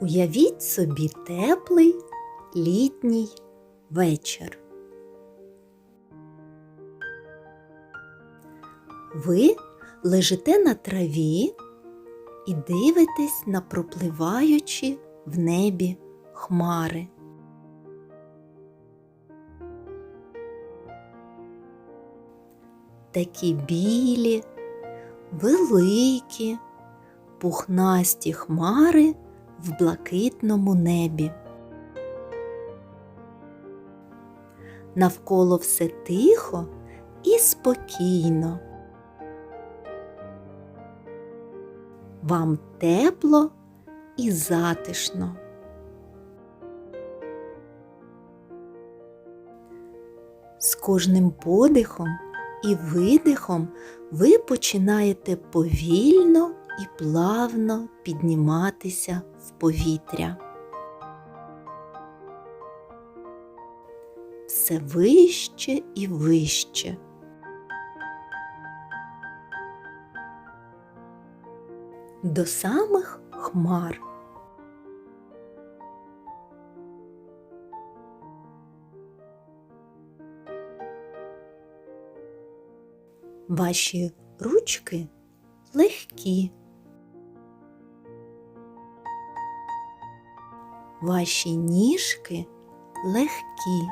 Уявіть собі теплий літній вечір. Ви лежите на траві і дивитесь на пропливаючі в небі хмари. Такі білі, великі, пухнасті хмари в блакитному небі. Навколо все тихо і спокійно. Вам тепло і затишно. З кожним подихом і видихом ви починаєте повільно і плавно підніматися в повітря. Все вище і вище. До самих хмар. Ваші ручки легкі. Ваші ніжки легкі.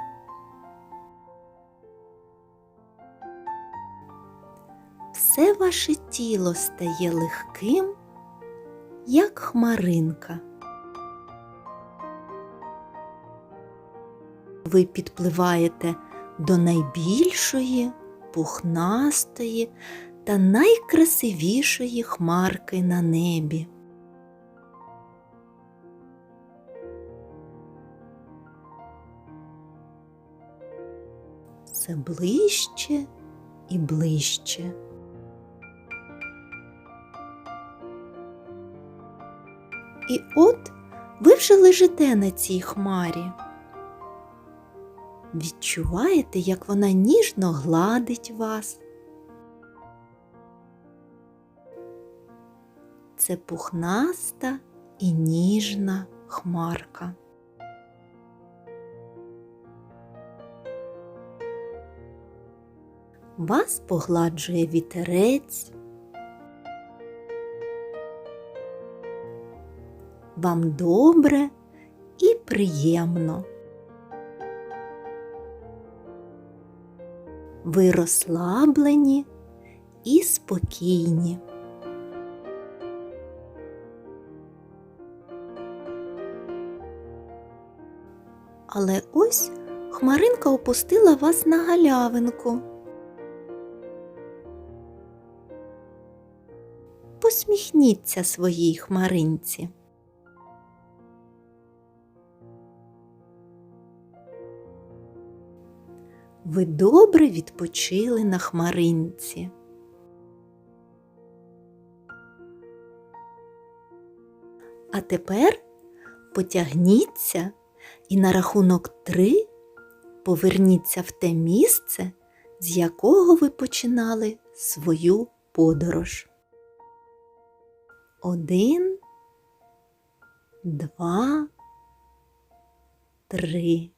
Все ваше тіло стає легким, як хмаринка. Ви підпливаєте до найбільшої, пухнастої та найкрасивішої хмарки на небі. Все ближче і ближче. І от ви вже лежите на цій хмарі. Відчуваєте, як вона ніжно гладить вас. Це пухнаста і ніжна хмарка. Вас погладжує вітерець. Вам добре і приємно. Ви розслаблені і спокійні. Але ось хмаринка опустила вас на галявинку. Посміхніться своїй хмаринці. Ви добре відпочили на хмаринці. А тепер потягніться і на рахунок три поверніться в те місце, з якого ви починали свою подорож. Один, два, три.